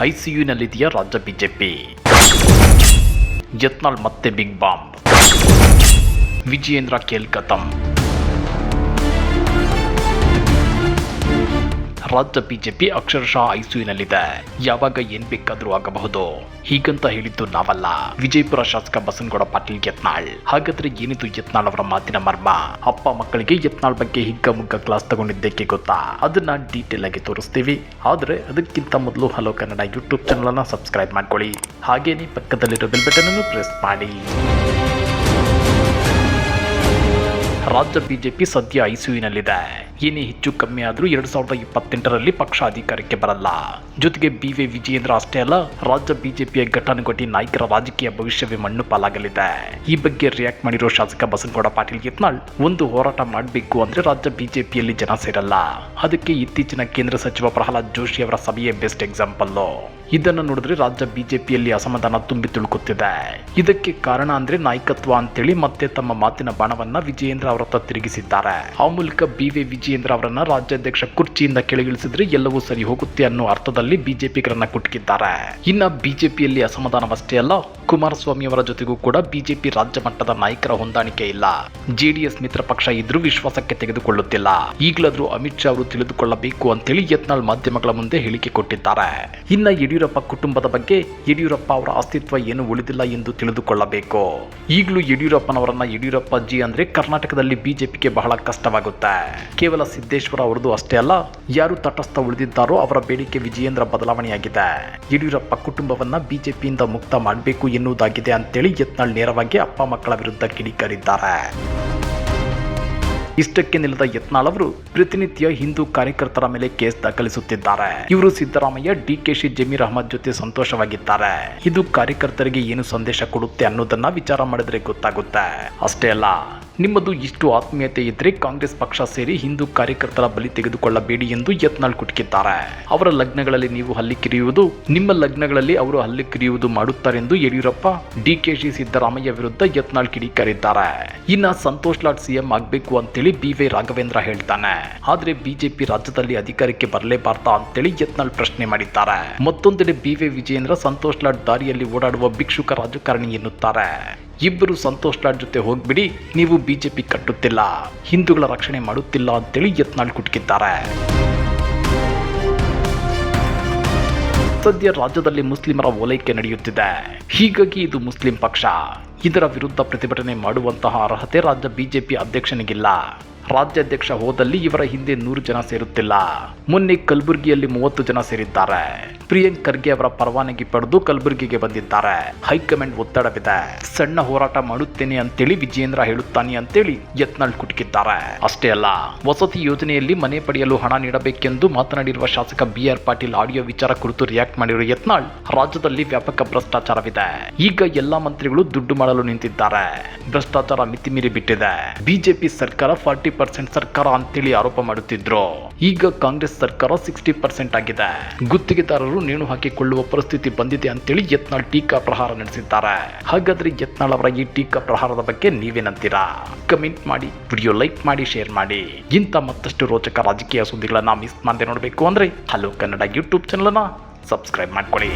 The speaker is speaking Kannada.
ಐಸಿಯುನಲ್ಲಿದೆಯಾ ರಾಜ್ಯ ಬಿಜೆಪಿ? ಯತ್ನಾಳ್ ಮತ್ತೆ ಬಿಗ್ ಬಾಂಬ್. ವಿಜಯೇಂದ್ರ ಕೇಲ್ಕತಂ. ರಾಜ್ಯ ಬಿಜೆಪಿ ಅಕ್ಷರಶಃ ಐಸುವಿನಲ್ಲಿದೆ ಯಾವಾಗ ಏನ್ ಬೇಕಾದ್ರೂ ಆಗಬಹುದು. ಹೀಗಂತ ಹೇಳಿದ್ದು ನಾವಲ್ಲ. ವಿಜಯಪುರ ಶಾಸಕ ಬಸನಗೌಡ ಪಾಟೀಲ್ ಯತ್ನಾಳ್. ಹಾಗಾದ್ರೆ ಏನಿದು ಯತ್ನಾಳ್ ಅವರ ಮಾತಿನ ಮರ್ಮ? ಅಪ್ಪ ಮಕ್ಕಳಿಗೆ ಯತ್ನಾಳ್ ಬಗ್ಗೆ ಹಿಗ್ಗ ಮುಗ್ಗ ಕ್ಲಾಸ್ ತಗೊಂಡಿದ್ದಕ್ಕೆ ಗೊತ್ತಾ? ಅದನ್ನ ಡೀಟೇಲ್ ಆಗಿ ತೋರಿಸ್ತೀವಿ. ಆದ್ರೆ ಅದಕ್ಕಿಂತ ಮೊದಲು ಹಲೋ ಕನ್ನಡ ಯೂಟ್ಯೂಬ್ ಚಾನಲ್ ಅನ್ನ ಸಬ್ಸ್ಕ್ರೈಬ್ ಮಾಡ್ಕೊಳ್ಳಿ. ಹಾಗೇನೆ ಪಕ್ಕದಲ್ಲಿರೋ ಬೆಲ್ ಬಟನ್ ಅನ್ನು ಪ್ರೆಸ್ ಮಾಡಿ. ರಾಜ್ಯ ಬಿಜೆಪಿ ಸದ್ಯ ಐಸಿಯುನಲ್ಲಿದೆ ಏನೇ ಹೆಚ್ಚು ಕಮ್ಮಿ ಆದರೂ ಎರಡು ಸಾವಿರದ ಇಪ್ಪತ್ತೆಂಟರಲ್ಲಿ ಪಕ್ಷ ಅಧಿಕಾರಕ್ಕೆ ಬರಲ್ಲ. ಜೊತೆಗೆ ಬಿ ವಿ ವಿಜಯೇಂದ್ರ ಅಷ್ಟೇ ಅಲ್ಲ, ರಾಜ್ಯ ಬಿಜೆಪಿಯ ಘಟಾನುಘಟಿ ನಾಯಕರ ರಾಜಕೀಯ ಭವಿಷ್ಯವೇ ಮಣ್ಣು ಪಾಲಾಗಲಿದೆ. ಈ ಬಗ್ಗೆ ರಿಯಾಕ್ಟ್ ಮಾಡಿರೋ ಶಾಸಕ ಬಸನಗೌಡ ಪಾಟೀಲ್ ಯತ್ನಾಳ್, ಒಂದು ಹೋರಾಟ ಮಾಡಬೇಕು ಅಂದ್ರೆ ರಾಜ್ಯ ಬಿಜೆಪಿಯಲ್ಲಿ ಜನ ಸೇರಲ್ಲ. ಅದಕ್ಕೆ ಇತ್ತೀಚಿನ ಕೇಂದ್ರ ಸಚಿವ ಪ್ರಹ್ಲಾದ್ ಜೋಶಿ ಅವರ ಸಭೆಯೇ ಬೆಸ್ಟ್ ಎಕ್ಸಾಂಪಲ್ ಇದನ್ನು ನೋಡಿದ್ರೆ ರಾಜ್ಯ ಬಿಜೆಪಿಯಲ್ಲಿ ಅಸಮಾಧಾನ ತುಂಬಿ ತುಳುಕುತ್ತಿದೆ. ಇದಕ್ಕೆ ಕಾರಣ ಅಂದ್ರೆ ನಾಯಕತ್ವ ಅಂತೇಳಿ ಮತ್ತೆ ತಮ್ಮ ಮಾತಿನ ಬಾಣವನ್ನ ವಿಜಯೇಂದ್ರ ಅವರತ್ತ ತಿರುಗಿಸಿದ್ದಾರೆ. ಆ ಮೂಲಕ ಬಿ ವಿ ವಿಜಯೇಂದ್ರ ಅವರನ್ನ ರಾಜ್ಯಾಧ್ಯಕ್ಷ ಕುರ್ಚಿಯಿಂದ ಕೆಳಗಿಳಿಸಿದ್ರೆ ಎಲ್ಲವೂ ಸರಿ ಹೋಗುತ್ತೆ ಅನ್ನೋ ಅರ್ಥದಲ್ಲಿ ಬಿಜೆಪಿಗರನ್ನ ಕುಟುಕಿದ್ದಾರೆ. ಇನ್ನ ಬಿಜೆಪಿಯಲ್ಲಿ ಅಸಮಾಧಾನವಷ್ಟೇ ಅಲ್ಲ, ಕುಮಾರಸ್ವಾಮಿ ಅವರ ಜೊತೆಗೂ ಕೂಡ ಬಿಜೆಪಿ ರಾಜ್ಯ ಮಟ್ಟದ ನಾಯಕರ ಹೊಂದಾಣಿಕೆ ಇಲ್ಲ. ಜೆಡಿಎಸ್ ಮಿತ್ರ ಪಕ್ಷ ಇದ್ರೂ ವಿಶ್ವಾಸಕ್ಕೆ ತೆಗೆದುಕೊಳ್ಳುತ್ತಿಲ್ಲ. ಈಗಲಾದ್ರೂ ಅಮಿತ್ ಶಾ ಅವರು ತಿಳಿದುಕೊಳ್ಳಬೇಕು ಅಂತೇಳಿ ಯತ್ನಾಳ್ ಮಾಧ್ಯಮಗಳ ಮುಂದೆ ಹೇಳಿಕೆ ಕೊಟ್ಟಿದ್ದಾರೆ. ಇನ್ನ ಯಡಿಯೂರಪ್ಪ ಕುಟುಂಬದ ಬಗ್ಗೆ ಯಡಿಯೂರಪ್ಪ ಅವರ ಅಸ್ತಿತ್ವ ಏನು ಉಳಿದಿಲ್ಲ ಎಂದು ತಿಳಿದುಕೊಳ್ಳಬೇಕು. ಈಗಲೂ ಯಡಿಯೂರಪ್ಪನವರನ್ನ ಯಡಿಯೂರಪ್ಪ ಜಿ ಅಂದ್ರೆ ಕರ್ನಾಟಕದಲ್ಲಿ ಬಿಜೆಪಿಗೆ ಬಹಳ ಕಷ್ಟವಾಗುತ್ತೆ. ಕೇವಲ ಸಿದ್ದೇಶ್ವರ ಅವರದು ಅಷ್ಟೇ ಅಲ್ಲ, ಯಾರು ತಟಸ್ಥ ಉಳಿದಿದ್ದಾರೋ ಅವರ ಬೇಡಿಕೆ ವಿಜಯೇಂದ್ರ ಬದಲಾವಣೆಯಾಗಿದೆ. ಯಡಿಯೂರಪ್ಪ ಕುಟುಂಬವನ್ನ ಬಿಜೆಪಿಯಿಂದ ಮುಕ್ತ ಮಾಡಬೇಕು ಎನ್ನುವುದಾಗಿದೆ ಅಂತೇಳಿ ಯತ್ನಾಳ್ ನೇರವಾಗಿ ಅಪ್ಪ ಮಕ್ಕಳ ವಿರುದ್ಧ ಕಿಡಿಕಾರಿದ್ದಾರೆ. ಇಷ್ಟಕ್ಕೆ ನಿಲ್ಲದ ಯತ್ನಾಳ್ ಅವರು ಪ್ರತಿನಿತ್ಯ ಹಿಂದೂ ಕಾರ್ಯಕರ್ತರ ಮೇಲೆ ಕೇಸ್ ದಾಖಲಿಸುತ್ತಿದ್ದಾರೆ. ಇವರು ಸಿದ್ದರಾಮಯ್ಯ ಡಿಕೆಶಿ ಜಮೀರ್ ಅಹಮದ್ ಜೊತೆ ಸಂತೋಷವಾಗಿದ್ದಾರೆ. ಇದು ಕಾರ್ಯಕರ್ತರಿಗೆ ಏನು ಸಂದೇಶ ಕೊಡುತ್ತೆ ಅನ್ನೋದನ್ನ ವಿಚಾರ ಮಾಡಿದ್ರೆ ಗೊತ್ತಾಗುತ್ತೆ. ಅಷ್ಟೇ ಅಲ್ಲ ನಿಮ್ಮದು ಇಷ್ಟು ಆತ್ಮೀಯತೆ ಇದ್ರೆ ಕಾಂಗ್ರೆಸ್ ಪಕ್ಷ ಸೇರಿ ಹಿಂದೂ ಕಾರ್ಯಕರ್ತರ ಬಲಿ ತೆಗೆದುಕೊಳ್ಳಬೇಡಿ ಎಂದು ಯತ್ನಾಳ್ ಕುಟುಕಿದ್ದಾರೆ. ಅವರ ಲಗ್ನಗಳಲ್ಲಿ ನೀವು ಹಲ್ಲಿ ಕಿರಿಯುವುದು, ನಿಮ್ಮ ಲಗ್ನಗಳಲ್ಲಿ ಅವರು ಹಲ್ಲಿ ಕಿರಿಯುವುದು ಮಾಡುತ್ತಾರೆಂದು ಯಡಿಯೂರಪ್ಪ ಡಿಕೆಶಿ ಸಿದ್ದರಾಮಯ್ಯ ವಿರುದ್ಧ ಯತ್ನಾಳ್ ಕಿಡಿಕಾರಿದ್ದಾರೆ. ಇನ್ನ ಸಂತೋಷ್ ಲಾಡ್ ಸಿಎಂ ಆಗಬೇಕು ಅಂತೇಳಿ ಬಿ ವೈ ರಾಘವೇಂದ್ರ ಹೇಳ್ತಾನೆ. ಆದ್ರೆ ಬಿಜೆಪಿ ರಾಜ್ಯದಲ್ಲಿ ಅಧಿಕಾರಕ್ಕೆ ಬರಲೇಬಾರ್ದಾ ಅಂತೇಳಿ ಯತ್ನಾಳ್ ಪ್ರಶ್ನೆ ಮಾಡಿದ್ದಾರೆ. ಮತ್ತೊಂದೆಡೆ ಬಿ ವೈ ವಿಜಯೇಂದ್ರ ಸಂತೋಷ್ ಲಾಡ್ ದಾರಿಯಲ್ಲಿ ಓಡಾಡುವ ಭಿಕ್ಷುಕ ರಾಜಕಾರಣಿ ಎನ್ನುತ್ತಾರೆ. ಇಬ್ಬರು ಸಂತೋಷ್ ಲಾಡ್ ಜೊತೆ ಹೋಗ್ಬಿಡಿ, ನೀವು ಬಿಜೆಪಿ ಕಟ್ಟುತ್ತಿಲ್ಲ. ಹಿಂದೂಗಳ ರಕ್ಷಣೆ ಮಾಡುತ್ತಿಲ್ಲ ಅಂತೇಳಿ ಯತ್ನಾಳ್ ಕುಟ್ಕಿದ್ದಾರೆ. ಸದ್ಯ ರಾಜ್ಯದಲ್ಲಿ ಮುಸ್ಲಿಮರ ಓಲೈಕೆ ನಡೆಯುತ್ತಿದೆ. ಹೀಗಾಗಿ ಇದು ಮುಸ್ಲಿಂ ಪಕ್ಷ. ಇದರ ವಿರುದ್ಧ ಪ್ರತಿಭಟನೆ ಮಾಡುವಂತಹ ಅರ್ಹತೆ ರಾಜ್ಯ ಬಿಜೆಪಿ ಅಧ್ಯಕ್ಷನಿಗಿಲ್ಲ. ರಾಜ್ಯಾಧ್ಯಕ್ಷ ಹೋದಲ್ಲಿ ಇವರ ಹಿಂದೆ ನೂರು ಜನ ಸೇರುತ್ತಿಲ್ಲ. ಮೊನ್ನೆ ಕಲಬುರಗಿಯಲ್ಲಿ ಮೂವತ್ತು ಜನ ಸೇರಿದ್ದಾರೆ. ಪ್ರಿಯಾಂಕ್ ಖರ್ಗೆ ಅವರ ಪರವಾನಗಿ ಪಡೆದು ಕಲಬುರಗಿಗೆ ಬಂದಿದ್ದಾರೆ. ಹೈಕಮಾಂಡ್ ಒತ್ತಡವಿದೆ. ಸಣ್ಣ ಹೋರಾಟ ಮಾಡುತ್ತೇನೆ ಅಂತೇಳಿ ವಿಜಯೇಂದ್ರ ಹೇಳುತ್ತಾನೆ ಅಂತೇಳಿ ಯತ್ನಾಳ್ ಕುಟುಕಿದ್ದಾರೆ. ಅಷ್ಟೇ ಅಲ್ಲ, ವಸತಿ ಯೋಜನೆಯಲ್ಲಿ ಮನೆ ಪಡೆಯಲು ಹಣ ನೀಡಬೇಕೆಂದು ಮಾತನಾಡಿರುವ ಶಾಸಕ ಬಿ ಆರ್ ಪಾಟೀಲ್ ಆಡಿಯೋ ವಿಚಾರ ಕುರಿತು ರಿಯಾಕ್ಟ್ ಮಾಡಿರುವ ಯತ್ನಾಳ್, ರಾಜ್ಯದಲ್ಲಿ ವ್ಯಾಪಕ ಭ್ರಷ್ಟಾಚಾರವಿದೆ. ಈಗ ಎಲ್ಲಾ ಮಂತ್ರಿಗಳು ದುಡ್ಡು ಮಾಡಲು ನಿಂತಿದ್ದಾರೆ. ಭ್ರಷ್ಟಾಚಾರ ಮಿತಿಮೀರಿ ಬಿಟ್ಟಿದೆ. ಬಿಜೆಪಿ ಸರ್ಕಾರ ಫಾರ್ಟಿ ಪರ್ಸೆಂಟ್ ಸರ್ಕಾರ ಅಂತೇಳಿ ಆರೋಪ ಮಾಡುತ್ತಿದ್ರು. ಈಗ ಕಾಂಗ್ರೆಸ್ ಸರ್ಕಾರ ಸಿಕ್ಸ್ಟಿ ಪರ್ಸೆಂಟ್ ಆಗಿದೆ. ಗುತ್ತಿಗೆದಾರರು ನೇಣು ಹಾಕಿಕೊಳ್ಳುವ ಪರಿಸ್ಥಿತಿ ಬಂದಿದೆ ಅಂತೇಳಿ ಯತ್ನಾಳ್ ಟೀಕಾ ಪ್ರಹಾರ ನಡೆಸಿದ್ದಾರೆ. ಹಾಗಾದ್ರೆ ಯತ್ನಾಳ್ ಅವರ ಈ ಟೀಕಾ ಪ್ರಹಾರದ ಬಗ್ಗೆ ನೀವೇನಂತೀರಾ? ಕಮೆಂಟ್ ಮಾಡಿ, ವಿಡಿಯೋ ಲೈಕ್ ಮಾಡಿ, ಶೇರ್ ಮಾಡಿ. ಇಂಥ ಮತ್ತಷ್ಟು ರೋಚಕ ರಾಜಕೀಯ ಸುದ್ದಿಗಳನ್ನ ಮಿಸ್ ಮಾಡದೆ ನೋಡಬೇಕು ಅಂದ್ರೆ ಹಲೋ ಕನ್ನಡ ಯೂಟ್ಯೂಬ್ ಚಾನಲ್ ಅನ್ನ ಸಬ್ಸ್ಕ್ರೈಬ್ ಮಾಡ್ಕೊಳ್ಳಿ.